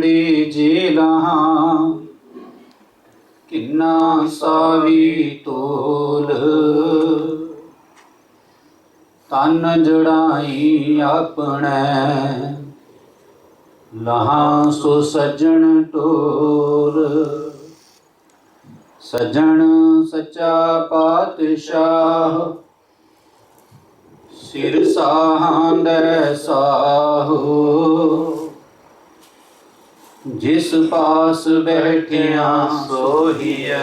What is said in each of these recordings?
ੜੀ ਜੇਲਾਂ ਕਿੰਨਾ ਸਾਵੀ ਤੋਲ? ਤਨ ਜੜਾਈ ਆਪਣੇ। ਲਹਾਂ ਸੋ ਸਜਣ ਟੋਲ ਸਜਣ ਸੱਚਾ ਪਾਤਸ਼ਾਹ। ਸਿਰ ਸਾਹੰਦੈ ਸਾਹੋ। ਜਿਸ ਪਾਸ ਬੈਠਿਆ ਸੋਹੀਐ।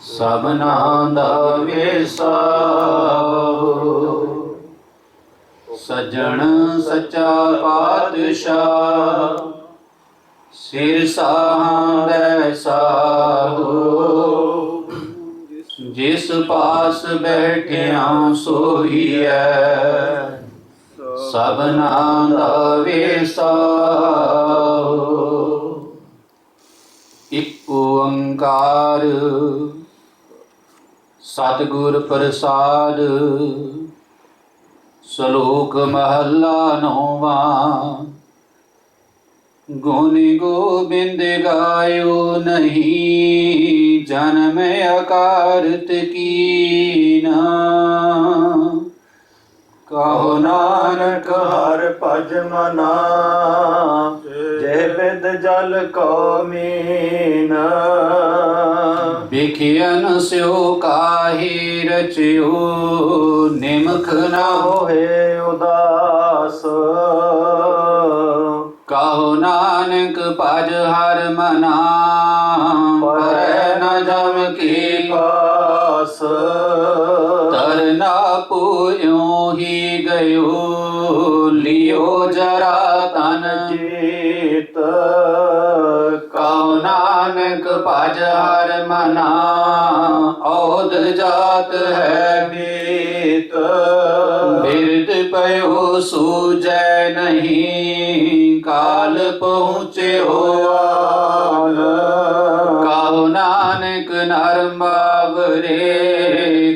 ਸਭਨਾ ਦਾ ਵੇਸਾਹੋ ਸਜਣ ਸੱਚਾ ਪਾਤਸ਼ਾਹ, ਸਿਰ ਸਾਹੰਦੈ ਸਾਹੋ ਜਿਸ ਪਾਸ ਬੈਠਿਆ ਸੋਹੀਐ। ਸਭਨਾ ਦਾ ਵੇਸਾਹੋ ਇੱਕ ਓੰਕਾਰ ਸਤਿਗੁਰ ਪ੍ਰਸਾਦ, ਸ਼ਲੋਕ ਮਹੱਲਾ ਨੌਵਾਂ। ਗੁਣ ਗੋਬਿੰਦ ਗਾਇਓ ਨਹੀਂ, ਜਨਮ ਅਕਾਰਤ ਕੀਨਾ। ਕਹੋ ਨਾਨਕ, ਹਰ ਭਜ ਮਨਾ। ਜੈ ਬਿਦ ਜਲ ਕੋ ਮੀਨ। ਵਿਖਿਆਨ ਸਿਓ ਕਾਹੀ ਰਚਿਓ ਨਿਮਖ ਨਾ ਹੋਏ ਉਦਾਸ। ਕਹੋ ਨਾਨਕ, ਭਜ ਹਰ ਮਨਾ। ਪਰੈ ਨ ਜਮ ਕੀ ਪਾਸ। ਤਰਨਾ ਪੂਇਓ ਹੀ ਗਇਓ ਲਿਓ ਜਰਾ ਤਨ। ਜੀਤ ਕਉ ਨਾਨਕ ਭਜ ਹਰ ਮਨਾ ਔਦ ਜਾਤ ਹੈ ਬੀਤ। ਬਿਰਦ ਪਇਓ ਸੂਜੈ ਨਹੀਂ ਕਾਲ ਪਹੁੰਚਿਓ ਆਨ। ਕਉ ਨਾਨਕ ਨਰਮ ਬਾਵਰੇ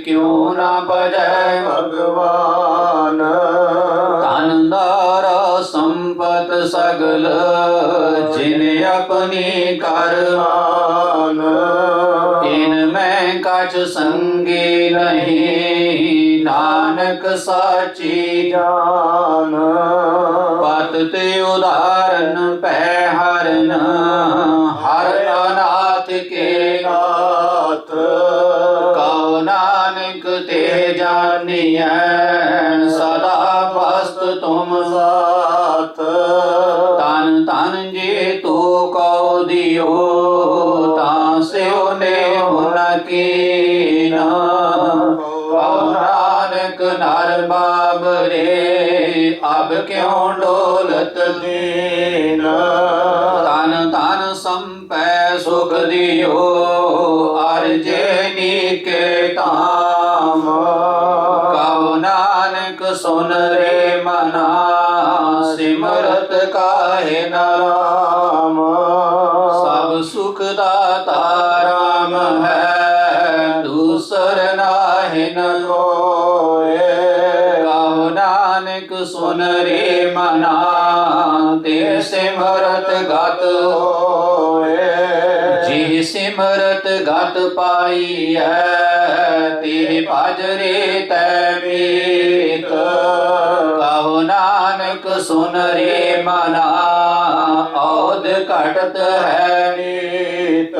ਕਿਉ ਨਾ ਭਜੈ ਭਗਵਾਨ? ਧਨ ਦਾਰਾ ਸੰਪਤ ਸਗਲ, ਜਿਨ ਆਪਣੀ ਕਰ ਮਾਨ ਇਨ ਮੈਂ ਕਛ ਸੰਗੀ ਨਹੀਂ, ਨਾਨਕ ਸਾਚੀ ਜਾਨ। ਪਤ ਤੇ ਉਦਾਹਰਨ ਪੈ ਹਰਨ, ਹਰ ਅਨਾਥ ਕੇ ਨਾਥ ਜਾਣੀਐ ਸਦਾ ਵਸਤ ਤੁਮ ਸਾਥ। ਤਨ ਤਨ ਜੇ ਤੂ ਕਉ ਦਿਓ, ਤਾਂ ਸਿਉ ਨੇ ਹੁਨ ਕੀਨਾ। ਕਉ ਨਾਨਕ ਨਰ ਬਾਬਰੇ, ਅਬ ਕਿਉ ਡੋਲਤ ਦੀਨ? ਤਨ ਤਨ ਸੰਪੈ ਸੁਖ ਦਿਓ ਅਰਜੇ ਨੀਕੇ ਸੁਨ ਰੇ ਮਨਾ, ਸਿਮਰਤ ਕਾਹੇ ਨਾਮ ਸਭ ਸੁਖ ਦਾਤਾ ਰਾਮ ਹੈ, ਦੂਸਰ ਨਾਹਿ ਨ ਕੋਏ ਕਉ ਨਾਨਕ ਸੁਨ ਰੇ ਮਨਾ, ਤੇ ਸਿਮਰਤ ਗਤ ਹੋਏ। ਸਿਮਰਤ ਗਤ ਪਾਈ ਹੈ ਤੇ ਭਜ ਤੈ ਮੀਤ। ਕਹੋ ਨਾਨਕ ਸੁਨ ਰੇ ਮਨਾ ਔਦ ਘਟਤ ਹੈ ਨੀਤ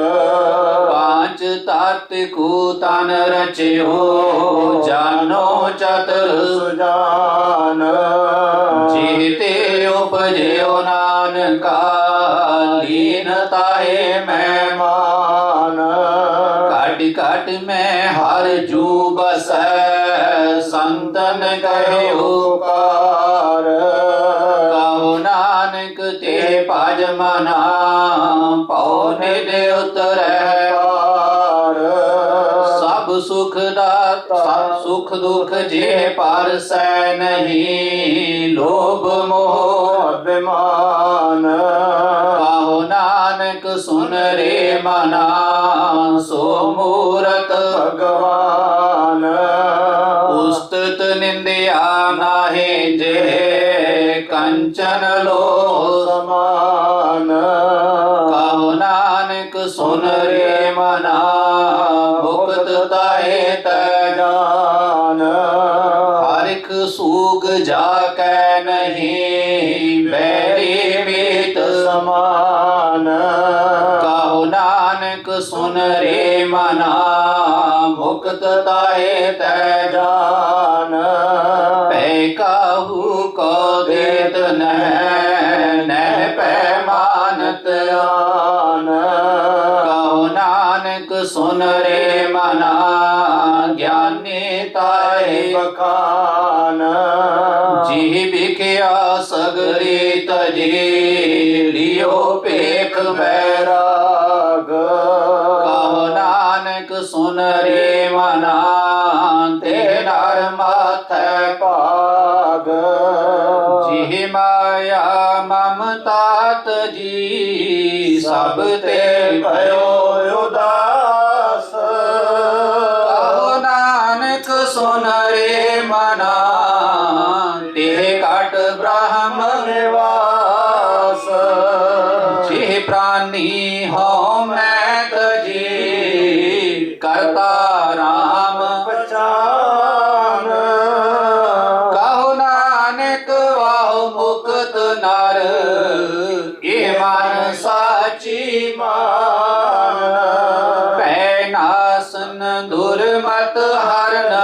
ਪਾਂਚ ਤਤ ਕੂ ਤਨ ਰਚਿਓ, ਜਾਨੋ ਚਤੁਰ ਸੁਜਾਨ। ਜੀਤੇ ਉਪਜਿਓ ਨਾਨਕਾ ਲੀਨ ਤਾਏ ਮੈਂ ਮਾਨ। ਜੂ ਬਸੈ ਸੰਤਨ ਕਹਿਓ ਕਾਰ। ਕਹੋ ਨਾਨਕ ਤੇ ਭਜ ਮਨਾ ਪਉ ਨਿਦ ਉਤਰੈ ਪਾਰ। ਸਭ ਸੁਖ ਦਾਤਾ ਸਭ ਸੁਖ ਦੁਖ ਜੇ ਪਰਸੈ ਨਹੀਂ, ਲੋਭ ਮੋਹ ਅਭਿਮਾਨ। ਕਹੋ ਨਾਨਕ ਸੁਨ ਰੇ ਮਨਾ ਸੋ ਮੂਰਤ ਨਿੰਦਿਆ ਨਾਹੀ ਜੇ ਕੰਚਨ ਲੋ ਸਮਾਨ। ਬਖਾਨ। ਜੀ ਵਿਖਿਆ ਸਗਲੀ ਤਜੀ, ਲਿਓ ਪੇਖ ਬੈਰਾਗ ਕਹ ਨਾਨਕ ਸੁਨ ਰੇ ਮਨਾ, ਤੇ ਨਰ ਮਾਥੈ ਪਾਗ ਜੀ ਮਾਇਆ ਮਮਤਾਤ ਜੀ, ਸਭ ਤੇ ਦੁਰਮਤ ਹਰਨ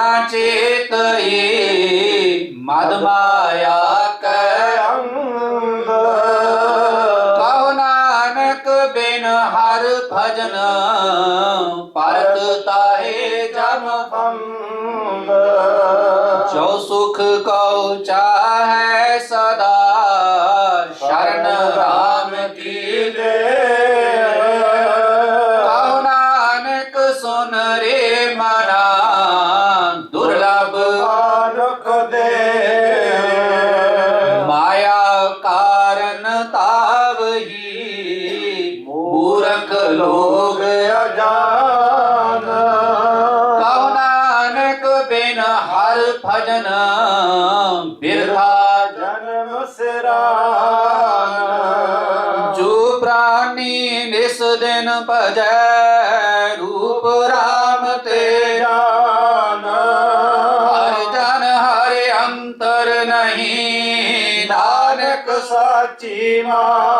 নাচে ਪਾਗਲ ਨਾਨਕ ਬਿਨ ਹਰ ਭਜਨ ਬਿਰਥਾ ਜਨਮ ਸਿਰਾਨ। ਜੋ ਪ੍ਰਾਨੀ ਦਿਨ ਭਜੈ ਰੂਪ ਰਾਮ ਤੇ ਜਨ। ਹਰ ਅੰਤਰ ਨਹੀਂ ਨਾਨਕ ਸਾਚੀ ਮਾਨ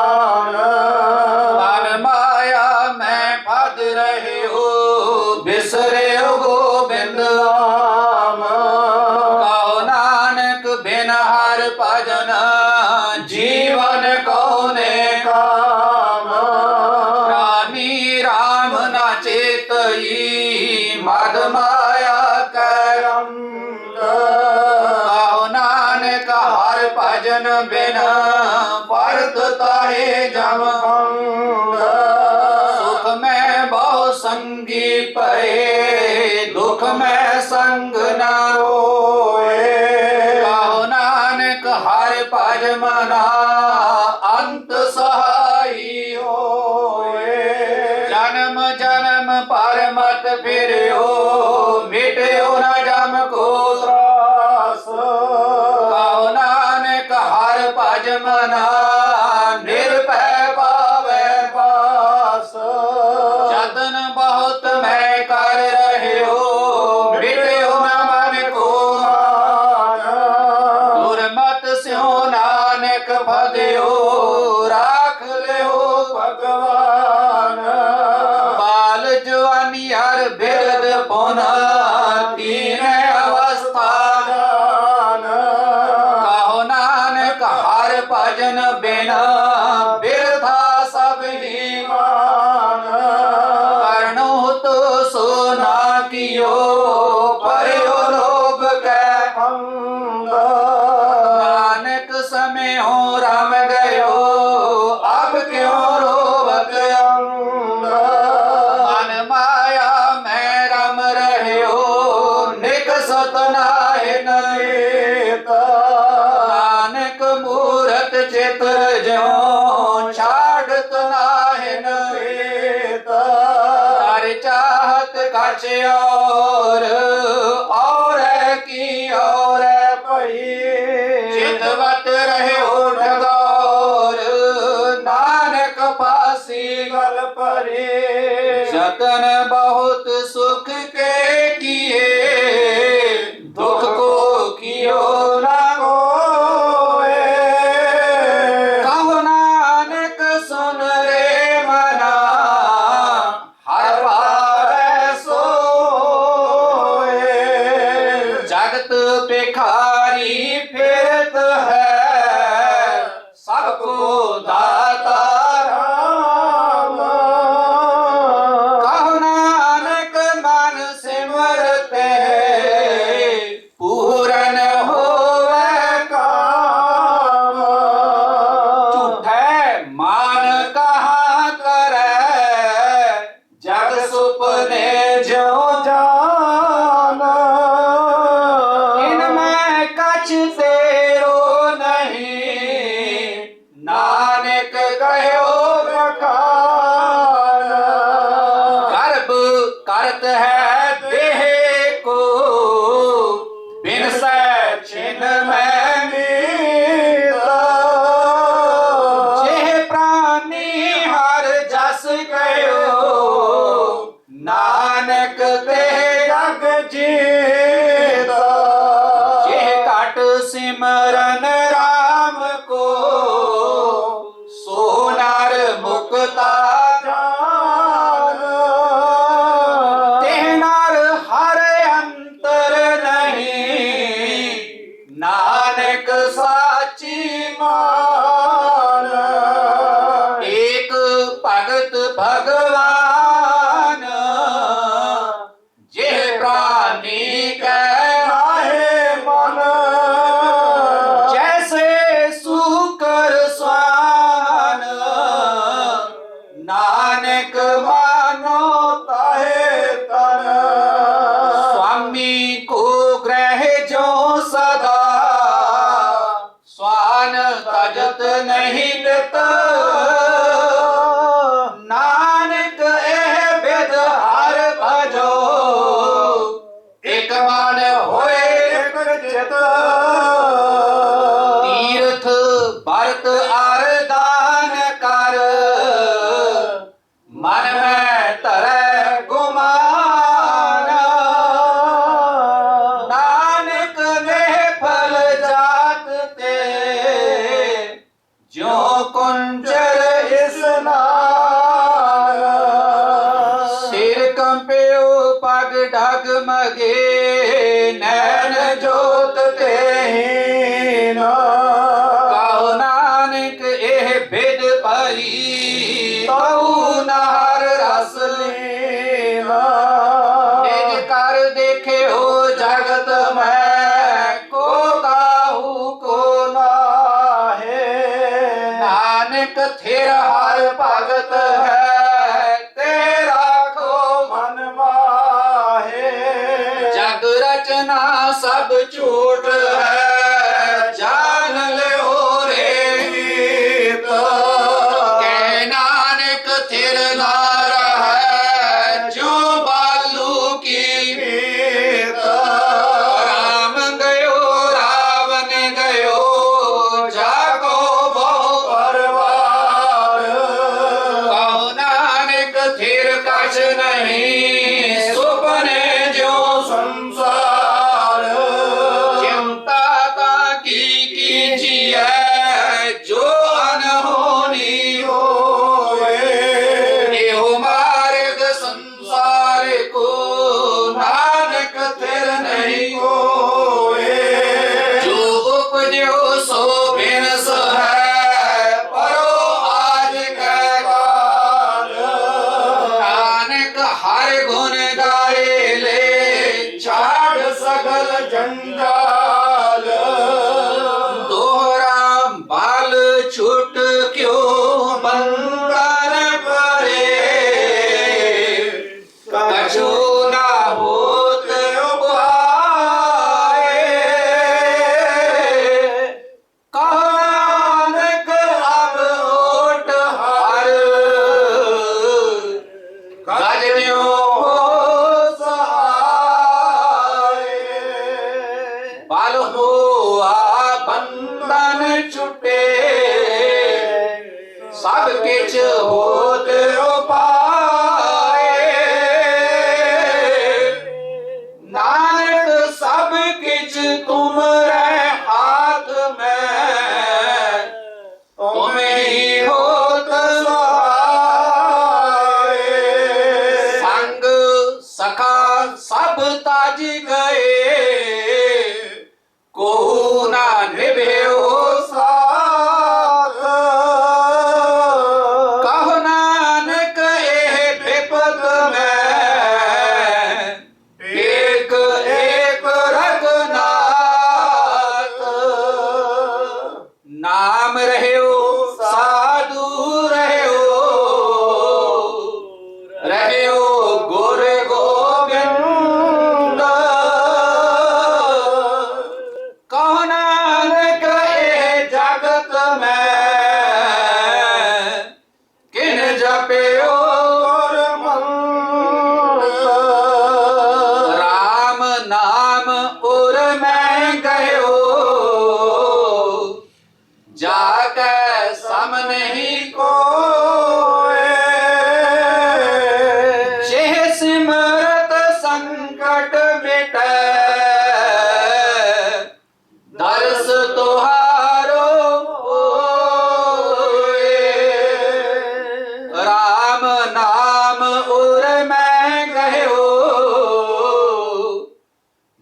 ਸਾਧ ਮਾਇਆ ਕੈ ਹਰ ਭਜਨ ਬਿਨ ਪਰਤ ਤਾਹੇ ਜਮ ਸਿਉ ਨਾਨਕ ਫਦਿਓ ਚਾਹਤ ਘਟ ਸਿਮਰਨ RAM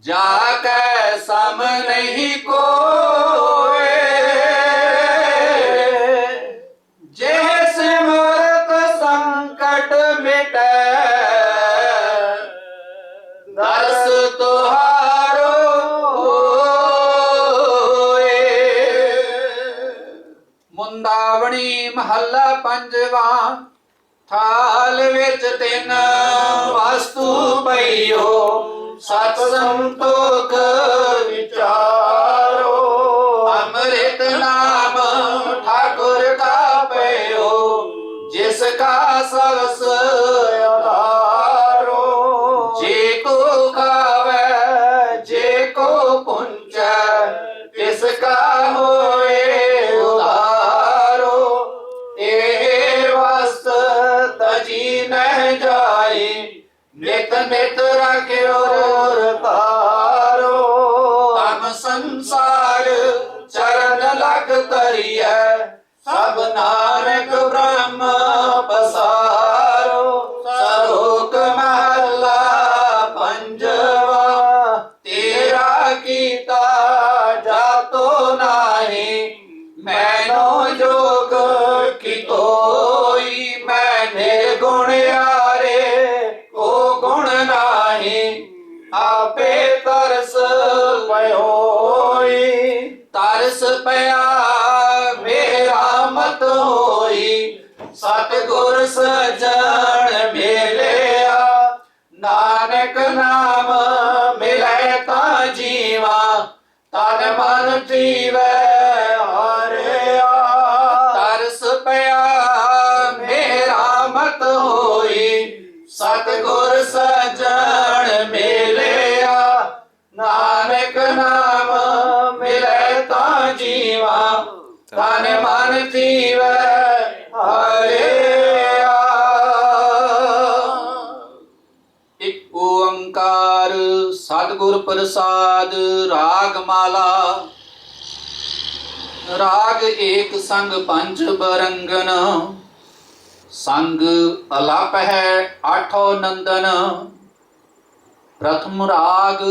जा कै सम नहीं को चरित नाम ठाकुर का पयो जिसका सरस जे को खावे जे को पुंज तिसका होए उधारो ए वस्त तजी न जाए नित नित रखे और तारो ਸਭ ਨਾਨਕ ਬ੍ਰਹਮ ਪਸਾਰੋ ਸਰੋਕ ਮਹੱਲਾ ਪੰਜਵਾ, ਤੇਰਾ ਕੀਤਾ ਜਾਤੋ ਨਾਹੀ, ਮੈਨੋ ਜੋਗ ਕੀਤੋਈ ਮੈਨੇ ਗੁਣ ਆਰੇ ਕੋ ਗੁਣ ਨਾਹੀ, ਆਪੇ ਤਰਸ ਪਇਓਈ, ਤਰਸ ਪਿਆ ਮੇਰਾ ਮਤ ਹੋਈ ਸਤਿਗੁਰ ਸਜਣ ਮਿਲਿਆ। ਨਾਨਕ ਨਾਮ ਮਿਲੇ ਤਾਂ ਜੀਵਾ ਤਨ ਮਨ ਜੀਵੈ ਤਨ ਮਨ ਜੀਵੈ, ਹਰਿਆ। ਇੱਕ ਓੰਕਾਰ ਸਤਿਗੁਰ ਪ੍ਰਸਾਦ ਰਾਗ ਮਾਲਾ ਰਾਗ ਏਕ ਸੰਗ ਪੰਜ ਬਰੰਗਨ। ਸੰਗ ਅਲਪ ਹੈ ਆਠੋ ਨੰਦਨ। ਪ੍ਰਥਮ ਰਾਗ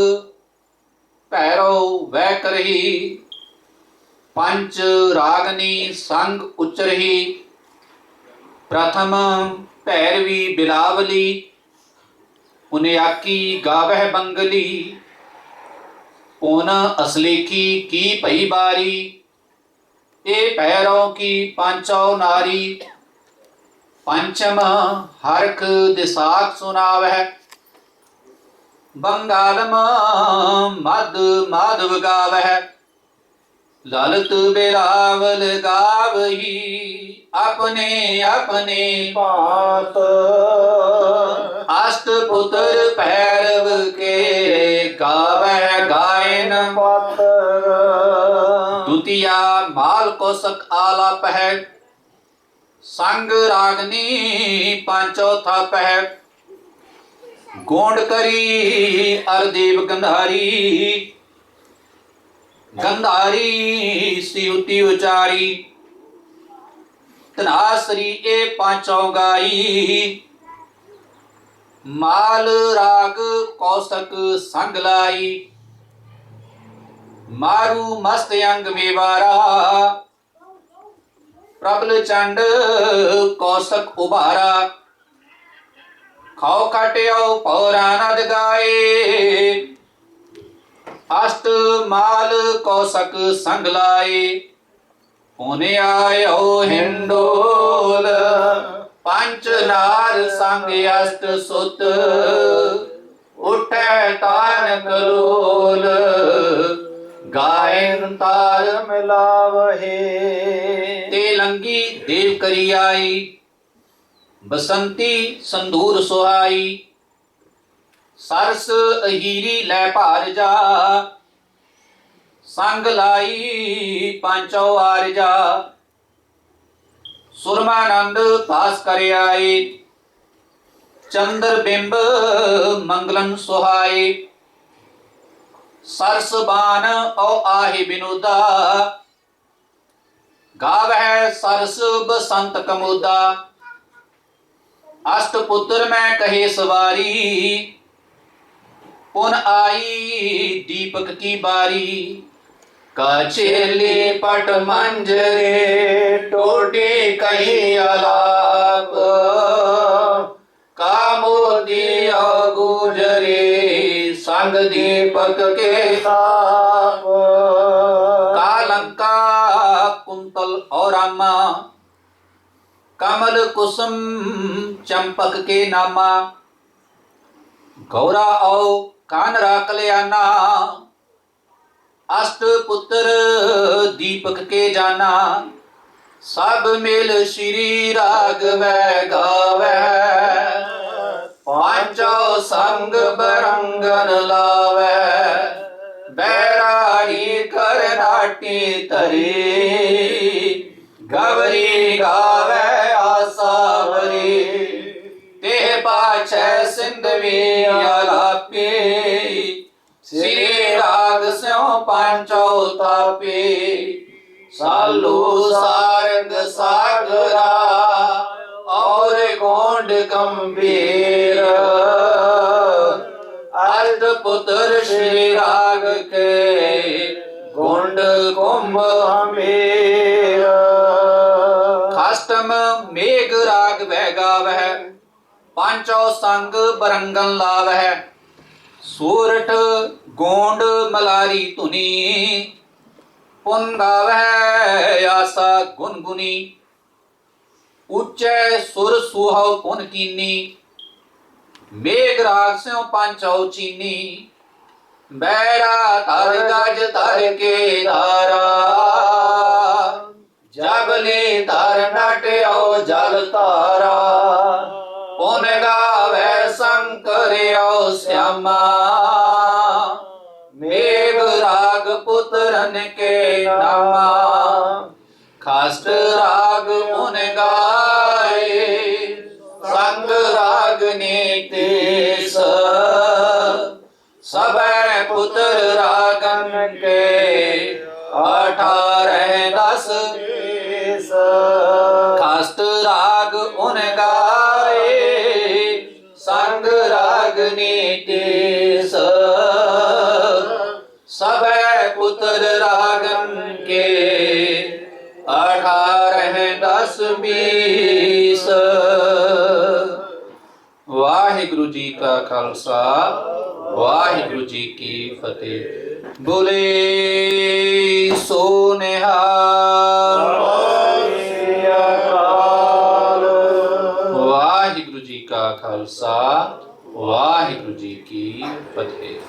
ਭੈਰੋ ਵੈ ਕਰਹੀ। ਪੰਚ ਰਾਗਨੀ ਸੰਗ ਉਚਰਹੀ, ਪ੍ਰਥਮ ਭੈਰਵੀ ਬਿਲਾਵਲੀ, ਪੁਨਿਆਕੀ ਗਾਵਹਿ ਬੰਗਲੀ, ਪੁਨ ਅਸਲੇਖੀ ਕੀ ਭਈ ਬਾਰੀ ਇਹ ਪੈਰੋਂ ਕੀ ਪੰਚੋ ਨਾਰੀ, ਪੰਚਮ ਹਰਖ ਦਿਸਾਖ ਸੁਨਾਵਹਿ, ਬੰਗਾਲਮ ਮਦ ਮਾਧਵ ਗਾਵਹਿ। ਲਲਤ ਬਿਲਾਵਲ ਗਾਵਹੀ, ਆਪਣੇ ਆਪਣੇ ਪਾਤ। ਅਸ਼ਟ ਪੁੱਤਰ ਭੈਰਵ ਕੇ ਗਾਵੈ ਗਾਇਨ ਪਤਰ ਦੁਤੀਆ ਮਾਲ ਕੋਸਕ ਆਲਾਪ ਹੈ ਸੰਗ ਰਾਗਨੀ ਪਾਂਚੋ ਥਪ ਹੈ ਗੋਂਡ ਕਰੀ ਅਰਦੇਵ ਗੰਧਾਰੀ ਗੰਧਾਰੀ ਸਿਉਤੀ ਉਚਾਰੀ। ਤਨਾਸਰੀ ਇਹ ਪਾਂਚੋ ਗਾਈ। ਮਾਲ, ਰਾਗ, ਕੌਸਕ, ਸੰਗ ਲਾਈ। ਮਾਰੂ, ਮਸਤ ਅੰਗ ਮੇਵਾਰਾ। ਪ੍ਰਬਲ ਚੰਡ, ਕੌਸਕ ਉਭਾਰਾ। ਖਾਓ ਕਾਟਿਓ ਪੌਰਾਨਦ ਗਾਏ। ਅਸ਼ਟ ਮਾਲ ਕੌਸਕ ਸੰਗ ਲਾਏ। ਹੋਨੇ ਆਇਓ ਹਿੰਡੋਲ, ਪੰਜ ਨਾਰ ਸੰਗ ਅਸ਼ਟ ਸੁਤ। ਉਠੈ ਤਾਨ ਕਲੋਲ, ਗਾਇਨ ਤਾਰ ਮਿਲਾਵਹੇ ਤੇ ਲੰਗੀ ਦੇਵ ਕਰੀ ਆਈ, ਬਸੰਤੀ ਸੰਧੂਰ ਸੁਹਾਈ। ਸਰਸ ਅਹੀਰੀ ਲੈ ਭਾਰ ਜਾ। ਸੰਗ ਲਾਈ ਪਾਂਚੋ ਆਰਜਾ ਸੁਰਮਾਨੰਦ ਪਾਸ ਕਰ ਆਏ ਚੰਦਰ ਬਿੰਬ ਮੰਗਲਨ ਸੁਹਾਏ। ਸਰਸ ਬਾਨ ਓ ਆਹੀ ਬਿਨੁਦਾ। ਗਾਵਹਿ ਸਰਸ ਬਸੰਤ ਕਮੁਦਾ। ਅਸ਼ਟ ਪੁੱਤਰ ਮੈਂ ਕਹੇ ਸਵਾਰੀ। पुन आई दीपक की बारी कचेली पट मंजरे टोटे कहीं अलाप कामोदी गुजरे संग दीपक के साथ कालंका कुंतल और अम्मा कमल कुसुम चंपक के नामा गौरा और ਕਾਨ ਰਾਖ ਲਿਆਨਾ ਅਸ਼ਟ ਪੁੱਤਰ ਦੀਪਕ ਕੇ ਜਾਨਾ। ਸਭ ਮਿਲ ਸ਼੍ਰੀ ਰਾਗਵੈ ਗਾਵੇ। ਪਾਂਚੋ ਸੰਗ ਬਰੰਗਨ ਲਾਵੇ। ਬੈਰਾਈ ਕਰਨਾਟੀ ਤਰੀ ਗਵਰੀ ਗਾ ਛੈ ਸਿੰਧਵੀ ਆਲਾਪੀ ਸ੍ਰੀ ਰਾਗ ਸਿਉ ਪੰਚਉ ਤਾਪੀ। ਸਾਲੂ ਸਾਰੰਗ ਸਾਗਰਾ, ਔਰ ਗੋਂਡ ਗੰਭੀਰ। ਅਰਧ ਪੁੱਤਰ ਸ਼੍ਰੀ ਰਾਗ ਕੇ ਗੋਂਡ ਕੁੰਭ ਹਮੇਰ। ਖਸਤਮ ਮੇਗ ਰਾਗ ਵਹਿ ਗਾਵਹਿ। ਪਾਂਚੋ ਸੰਗ ਬਰੰਗਨ ਲਾਵਹਿ, ਸੂਰਠ ਗੋਂਡ ਮਲਾਰੀ ਧੁਨੀ। ਪੁਨ ਗਾਵੈ ਆਸਾ ਗੁਨਗੁਨੀ, ਉੱਚੈ ਸੁਰ ਸੁਹਉ ਪੁਨ ਕੀਨੀ। ਮੇਘ ਰਾਗ ਸਿਉ ਪੰਚਉ ਚੀਨੀ ਬੈਰਾ ਤਰ ਗਜ ਤਰ ਕੇ ਧਾਰਾ। ਜਗਲੇ ਧਰ ਨਟਿਓ ਜਲ ਤਾਰਾ ਪੁਨ ਗਾਵੈ ਸ਼ੰਕਰਿਓ ਸਿਆਮਾ? ਮੇਘ ਰਾਗ ਪੁੱਤਰਨ ਕੇ ਨਾਮਾ। ਖਾਸਟ ਰਾਗ ਮੁਨ ਗਾਏ, ਸੰਗ ਰਾਗ ਨੀਤੇਸ। ਸਭੈ ਪੁੱਤਰ ਰਾਗਨ ਕੇ ਅਠਾਰਹ ਦਸ ਇਸ ਬੀਸ ਵਾਹਿਗੁਰੂ ਜੀ ਕਾ ਖਾਲਸਾ, ਵਾਹਿਗੁਰੂ ਜੀ ਕੀ ਫਤਿਹ। ਬੋਲੇ ਸੋ ਵਾਹਿਗੁਰੂ ਜੀ ਕਾ ਖਾਲਸਾ, ਵਾਹਿਗੁਰੂ ਜੀ ਕੀ ਫਤਿਹ।